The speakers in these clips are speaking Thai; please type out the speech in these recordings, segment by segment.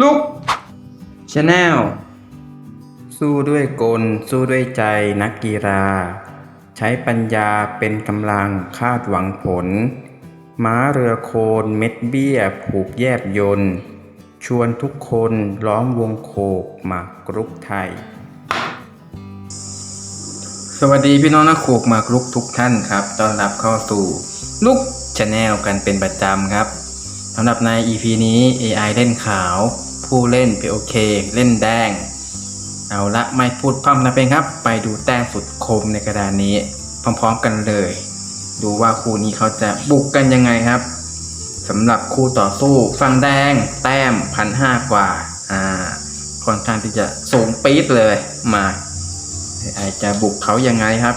ลุกชาแนลสู้ด้วยกล สู้ด้วยใจนักกีฬา ใช้ปัญญาเป็นกำลังคาดหวังผล ม้าเรือโคนเม็ดเบี้ย ผูกแยบยนต์ชวนทุกคนล้อมวงโคกหมากรุกไทย สวัสดีพี่น้องนักโขกหมากรุกทุกท่านครับ ต้อนรับเข้าสู่ลุกชาแนลกันเป็นประจำครับ สำหรับใน EP นี้ AI เล่นขาว ผู้เล่น POK เล่นแดง เอาละไม่พูดพร่ำนะเป็นครับ ไปดูแต้มสุดคมในกระดานนี้ พร้อมๆกันเลย ดูว่าคู่นี้เขาจะบุกกันยังไงครับสำหรับคู่ต่อสู้ฝั่งแดง แต้มพันห้ากว่า อ่าค่อนข้างที่จะสูงปี๊ดเลยมาไอจะบุกเขายังไงครับ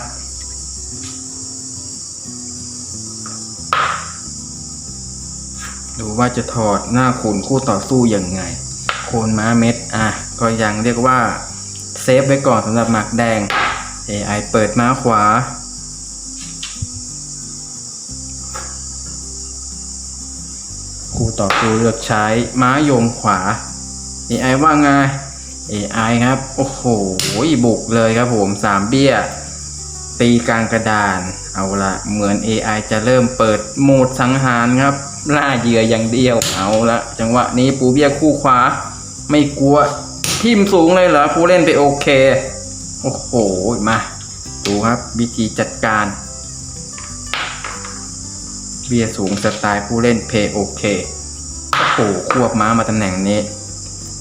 ดูว่าจะถอดหน้าขุนคู่ต่อสู้ยังไง โคนม้าเม็ด อะ ก็ยังเรียกว่า เซฟไว้ก่อนสำหรับหมากแดง AI เปิดม้าขวา คู่ต่อสู้เลือกใช้ม้าโยงขวา AI ว่าไง AI ครับ โอ้โห บุกเลยครับผมสามเบี้ย ตีกลางกระดาน เอาละเหมือน AI จะเริ่มเปิดโหมดสังหารครับ ล่าเหยื่ออย่างเดียวเอาละจังหวะนี้ปูเบี้ยคู่ขวา ไม่กลัวทิมสูงเลยเหรอผู้เล่นไปโอเค โอ้โหมาดูครับวิธีจัดการเบี้ยสูงสไตล์ผู้เล่นเพย์โอเคโอ้โหควบม้ามาตำแหน่งนี้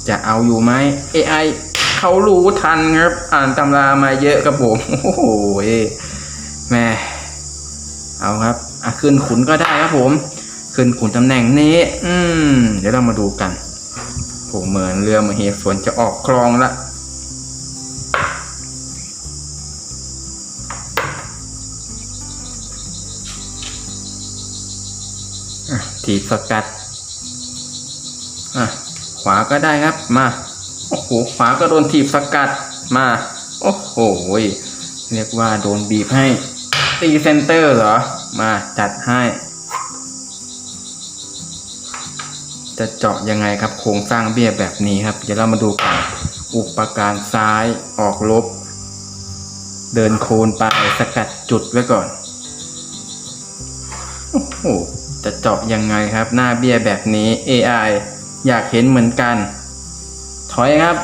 จะเอาอยู่ไหม AI เขารู้ทันครับอ่านตำรามาเยอะครับผมโอ้โหแม่เอาครับอะขึ้นขุนก็ได้ครับผม ขึ้นขุนตำแหน่งนี้ อืม เดี๋ยวเรามาดูกันผมเหมือนเรือมเหสวนจะออกคลองละอะถีบสกัด อะ ขวาก็ได้ครับ มา โอ้โห ขวาก็โดนถีบสกัด มา โอ้โห เรียกว่าโดนบีบให้ ตีเซนเตอร์เหรอ มาจัดให้ จะเจาะยังไงครับโครงสร้างเบี้ยแบบนี้ครับ เดี๋ยวเรามาดูกันอุปการซ้ายออกลบ เดินโคนไปสกัดจุดไว้ก่อนโอ้โหจะเจาะยังไงครับ หน้าเบี้ยแบบนี้ AI อยากเห็นเหมือนกัน ถอยครับ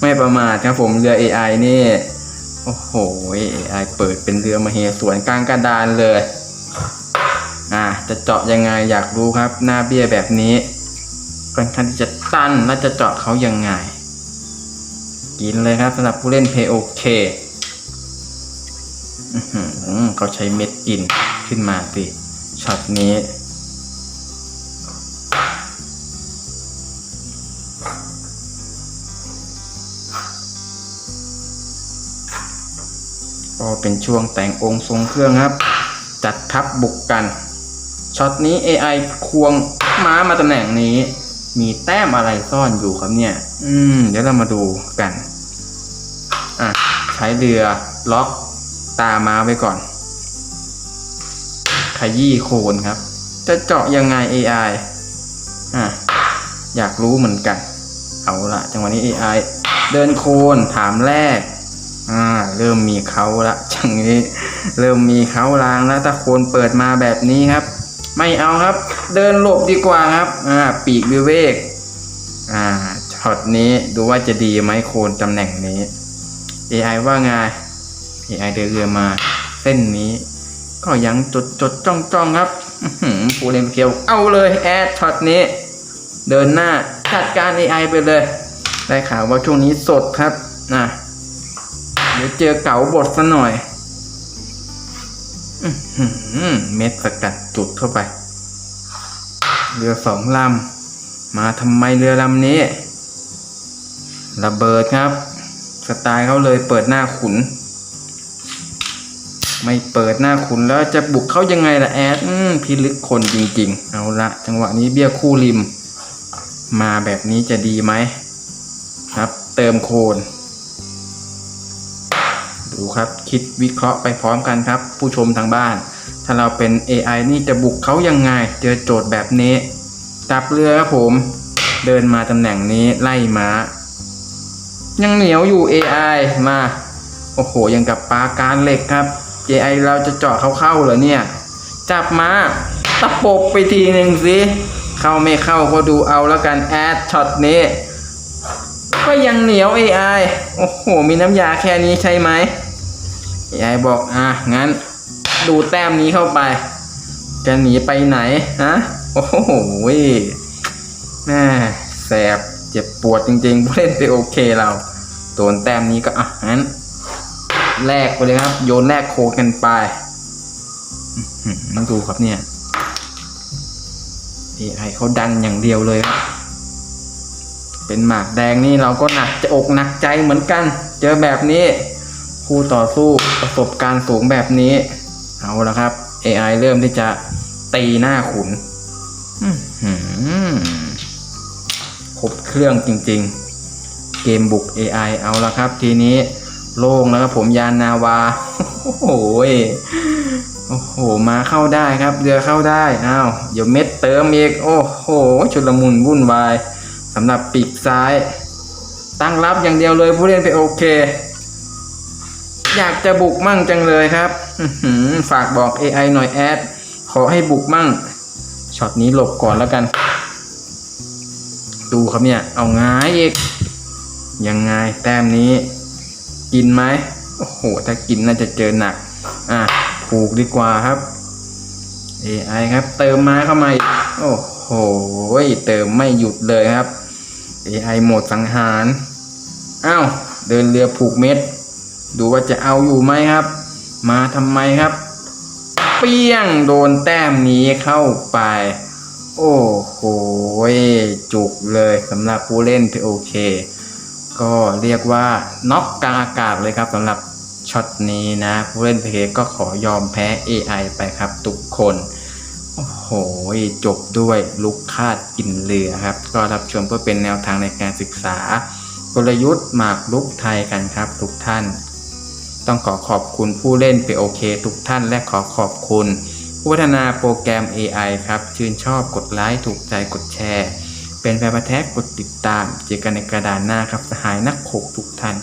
ไม่ประมาทครับผมเรือ AI นี่ โอ้โห AI เปิดเป็นเรือมาเหสวนกลางกระดานเลย อ่าจะเจาะยังไงอยากรู้ครับ หน้าเบี้ยแบบนี้ค่อนข้างที่จะตันแล้วจะเจาะเขายังไง กินเลยครับสำหรับผู้เล่นเพย์โอเคเขาใช้เม็ดกินขึ้นมาสิช็อตนี้ก็เป็นช่วงแต่งองค์ทรงเครื่องครับ จัดทัพบุกกัน ช็อตนี้ AI ควงม้ามาตำแหน่งนี้ มีแต้มอะไรซ่อนอยู่ครับเนี่ย อืม เดี๋ยวเรามาดูกัน อะ ใช้เรือล็อกตาม้าไว้ก่อน ขยี้โคนครับ จะเจาะยังไง AI อะ อยากรู้เหมือนกัน เอาละจังหวะนี้ AI เดินโคนถามแรก อ่า เริ่มมีเขาละจังนี้ เริ่มมีเขาลางแล้วถ้าโคนเปิดมาแบบนี้ครับ ไม่เอาครับ เดินหลบดีกว่าครับ อ่า ปีกวิเวก อ่าช็อตนี้ดูว่าจะดีไหมโคนตำแหน่งนี้ AI ว่าไง AI เดินเรือมา เส้นนี้ ก็ยังจดจดจ้องจ้องครับผู้เล่นเกียวเอาเลยแอดช็อตนี้ เดินหน้าจัดการ AI ไปเลย ได้ข่าวว่าช่วงนี้สดครับนะเดี๋ยวเจอเก๋าบทซะหน่อย เม็ดสกัดจุดเข้าไป เรือสองลำ มาทำไมเรือลำนี้ ระเบิดครับ สไตล์เขาเลยเปิดหน้าขุน ไม่เปิดหน้าขุนแล้วจะบุกเขายังไงล่ะแอดอพิลึกคนจริง ๆ เอาละจังหวะนี้เบี้ยคู่ริม มาแบบนี้จะดีไหมครับ เติมโคน ดูครับ คิดวิเคราะห์ไปพร้อมกันครับ ผู้ชมทางบ้าน ถ้าเราเป็น AI นี่จะบุกเขายังไง เจอโจทย์แบบนี้จับเรือครับผม เดินมาตำแหน่งนี้ไล่ม้า ยังเหนียวอยู่ AI มา โอ้โห ยังกับปลาการเหล็กครับ AI เราจะเจาะเขาเข้าเหรอเนี่ย จับมาตะปบไปทีหนึ่งสิ เข้าไม่เข้าก็ดูเอาแล้วกันแอดช็อตนี้ ก็ยังเหนียว AI โอ้โห มีน้ำยาแค่นี้ใช่ไหม AI บอกอะงั้น ดูแต้มนี้เข้าไป จะหนีไปไหนฮะโอ้โหแม่แสบเจ็บปวดจริงๆผู้เล่นไปโอเคเราโดนแต้มนี้ก็อะงั้นแลกไปเลยครับ โยนแลกโคกันไปอื้อหือดูครับเนี่ย AI เขาดันอย่างเดียวเลยครับ เป็นหมากแดงนี่เราก็หนักจะอกหนักใจเหมือนกัน เจอแบบนี้คู่ต่อสู้ประสบการณ์สูงแบบนี้ เอาละครับ AI เริ่มที่จะตีหน้าขุนครบเครื่องจริง ๆ เกมบุก AI เอาละครับ ทีนี้โล่งแล้วครับผมยานนาวา โอ้โหโอ้โห มาเข้าได้ครับ เรือเข้าได้ อ้าว เดี๋ยวเม็ดเติมอีก โอ้โห ชุลมุนวุ่นวาย สำหรับปีกซ้าย ตั้งรับอย่างเดียวเลยผู้เล่นไปโอเค อยากจะบุกมั่งจังเลยครับฝากบอก AI หน่อยแอด ขอให้บุกมั่งช็อตนี้หลบก่อนแล้วกัน ดูครับเนี่ย เอาง่ายอีก ยังไงแต้มนี้ กินไหมโอ้โห ถ้ากินน่าจะเจอหนัก อะผูกดีกว่าครับ AI ครับ เติมมาเข้ามาอีกโอ้โห เติมไม่หยุดเลยครับ AI โหมดสังหารอ้าวเดินเรือผูกเม็ด ดูว่าจะเอาอยู่ไหมครับ มาทำไมครับ เปี้ยงโดนแต้มนี้เข้าไป โอ้โหจุกเลยสำหรับผู้เล่นที่โอเค ก็เรียกว่าน็อกกลางอากาศเลยครับสำหรับช็อตนี้นะ ผู้เล่นเพก็ขอยอมแพ้ AI ไปครับทุกคน โอ้โหจบด้วยลุกคาดกินเรือครับ ก็รับชมเพื่อเป็นแนวทางในการศึกษา กลยุทธ์หมากลุกไทยกันครับทุกท่าน ต้องขอขอบคุณผู้เล่น POK ทุกท่านและขอขอบคุณผู้พัฒนาโปรแกรม AI ครับ ชื่นชอบกดไลค์ถูกใจกดแชร์ เป็นแฟนพันธ์แท้กดติดตาม เจอกันในกระดานหน้าครับสหายนักขกทุกท่าน